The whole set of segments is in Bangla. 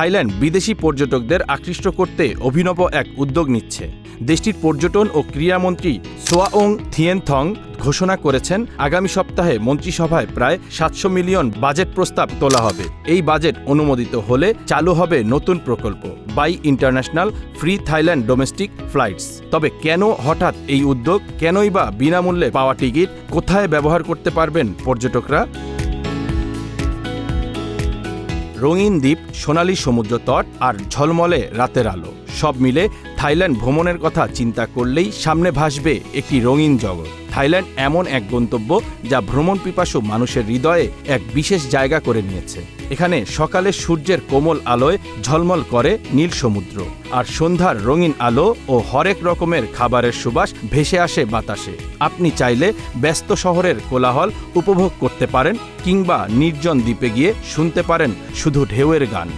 থাইল্যান্ড বিদেশি পর্যটকদের আকৃষ্ট করতে অভিনব এক উদ্যোগ নিচ্ছে। দেশটির পর্যটন ও ক্রীড়ামন্ত্রী সোয়াওং থিয়েনথং ঘোষণা করেছেন, আগামী সপ্তাহে মন্ত্রিসভায় প্রায় সাতশো মিলিয়ন বাজেট প্রস্তাব তোলা হবে। এই বাজেট অনুমোদিত হলে চালু হবে নতুন প্রকল্প, by international free Thailand domestic flights. তবে কেন হঠাৎ এই উদ্যোগ, কেনই বা বিনামূল্যে পাওয়া টিকিট, কোথায় ব্যবহার করতে পারবেন পর্যটকরা? রঙিন দ্বীপ, সোনালি সমুদ্র তট আর ঝলমলে রাতের আলো। সব মিলে থাইল্যান্ড ভ্রমণের কথা চিন্তা করলেই সামনে ভাসবে একটি রঙিন জগৎ। থাইল্যান্ড এমন এক গন্তব্য যা ভ্রমণ পিপাসু মানুষের হৃদয়ে এক বিশেষ জায়গা করে নিয়েছে। এখানে সকালে সূর্যের কোমল আলোয় ঝলমল করে নীল সমুদ্র, আর সন্ধ্যার রঙিন আলো ও হরেক রকমের খাবারের সুবাস ভেসে আসে বাতাসে। আপনি চাইলে ব্যস্ত শহরের কোলাহল উপভোগ করতে পারেন কিংবা নির্জন দ্বীপে গিয়ে শুনতে পারেন শুধু ঢেউয়ের গান।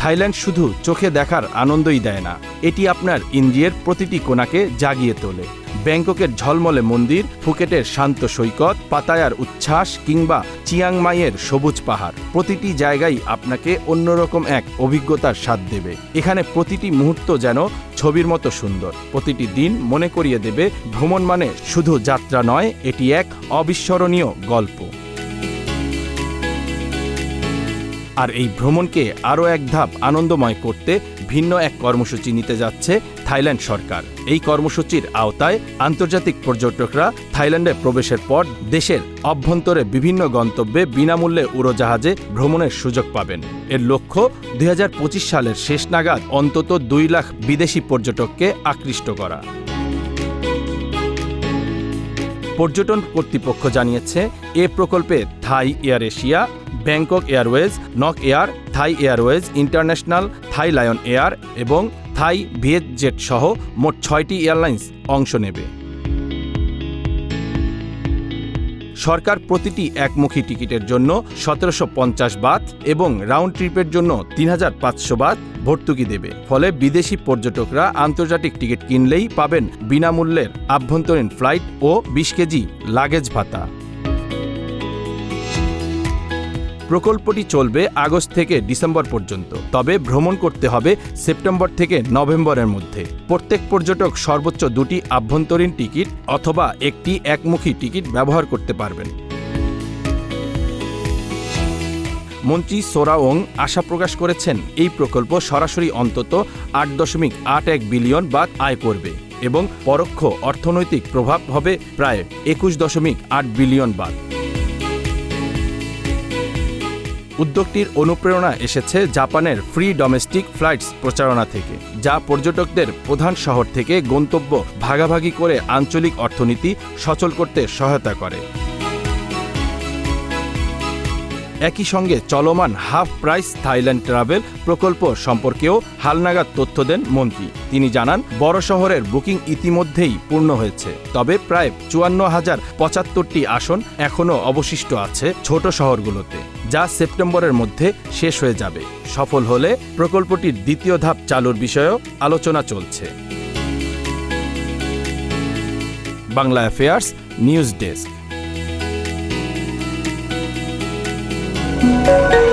থাইল্যান্ড শুধু চোখে দেখার আনন্দই দেয় না, এটি আপনার ইন্দ্রিয়ের প্রতিটি কোণাকে জাগিয়ে তোলে। ব্যাংককের ঝলমলে মন্দির, ফুকেটের শান্ত সৈকত, পাতায়ার উচ্ছ্বাস কিংবা চিয়াংমাইয়ের সবুজ পাহাড়, প্রতিটি জায়গায় আপনাকে অন্যরকম এক অভিজ্ঞতার স্বাদ দেবে। এখানে প্রতিটি মুহূর্ত যেন ছবির মতো সুন্দর। প্রতিটি দিন মনে করিয়ে দেবে, ভ্রমণ মানে শুধু যাত্রা নয়, এটি এক অবিস্মরণীয় গল্প। আর এই ভ্রমণকে আরও এক ধাপ আনন্দময় করতে ভিন্ন এক কর্মসূচি নিতে যাচ্ছে থাইল্যান্ড সরকার। এই কর্মসূচির আওতায় আন্তর্জাতিক পর্যটকরা থাইল্যান্ডে প্রবেশের পর দেশের অভ্যন্তরে বিভিন্ন গন্তব্যে বিনামূল্যে উড়োজাহাজে ভ্রমণের সুযোগ পাবেন। এর লক্ষ্য দুই হাজার পঁচিশ সালের শেষ নাগাদ অন্তত দুই লাখ বিদেশি পর্যটককে আকৃষ্ট করা। পর্যটন কর্তৃপক্ষ জানিয়েছে, এ প্রকল্পে Thai Air Asia, Bangkok Airways, Nok Air, Thai Airways, International, Thai Lion Air এবং থাই ভিয়েতজেট সহ মোট ছয়টি এয়ারলাইন্স অংশ নেবে। সরকার প্রতিটি একমুখী টিকিটের জন্য সতেরোশো পঞ্চাশ বাত এবং রাউন্ড ট্রিপের জন্য তিন হাজার পাঁচশো বাত ভর্তুকি দেবে। ফলে বিদেশি পর্যটকরা আন্তর্জাতিক টিকিট কিনলেই পাবেন বিনামূল্যের আভ্যন্তরীণ ফ্লাইট ও বিশ কেজি লাগেজ ভাতা। প্রকল্পটি চলবে আগস্ট থেকে ডিসেম্বর পর্যন্ত। তবে ভ্রমণ করতে হবে সেপ্টেম্বর থেকে নভেম্বরের মধ্যে। প্রত্যেক পর্যটক সর্বোচ্চ দুটি আভ্যন্তরীণ টিকিট অথবা একটি একমুখী টিকিট ব্যবহার করতে পারবেন। মন্ত্রী সোরাওং আশা প্রকাশ করেছেন, এই প্রকল্প সরাসরি অন্তত আট দশমিক আট এক বিলিয়ন বাদ আয় করবে এবং পরোক্ষ অর্থনৈতিক প্রভাব হবে প্রায় একুশ দশমিক আট বিলিয়ন বাদ। উদ্যোগটির অনুপ্রেরণা এসেছে জাপানের ফ্রি ডোমেস্টিক ফ্লাইটস প্রচারণা থেকে, যা পর্যটকদের প্রধান শহর থেকে গন্তব্য ভাগাভাগি করে আঞ্চলিক অর্থনীতি সচল করতে সহায়তা করে। একই সঙ্গে চলমান হাফ প্রাইস থাইল্যান্ড ট্রাভেল প্রকল্প সম্পর্কেও হালনাগাদ তথ্য দেন মন্ত্রী। তিনি জানান, বড় শহরের বুকিং ইতিমধ্যেই পূর্ণ হয়েছে। তবে প্রায় চুয়ান্ন হাজার পঁচাত্তরটি আসন এখনও অবশিষ্ট আছে ছোট শহরগুলোতে, যা সেপ্টেম্বরের মধ্যে শেষ হয়ে যাবে। সফল হলে প্রকল্পটির দ্বিতীয় ধাপ চালুর বিষয়েও আলোচনা চলছে। Bangla Affairs, news desk. Thank you.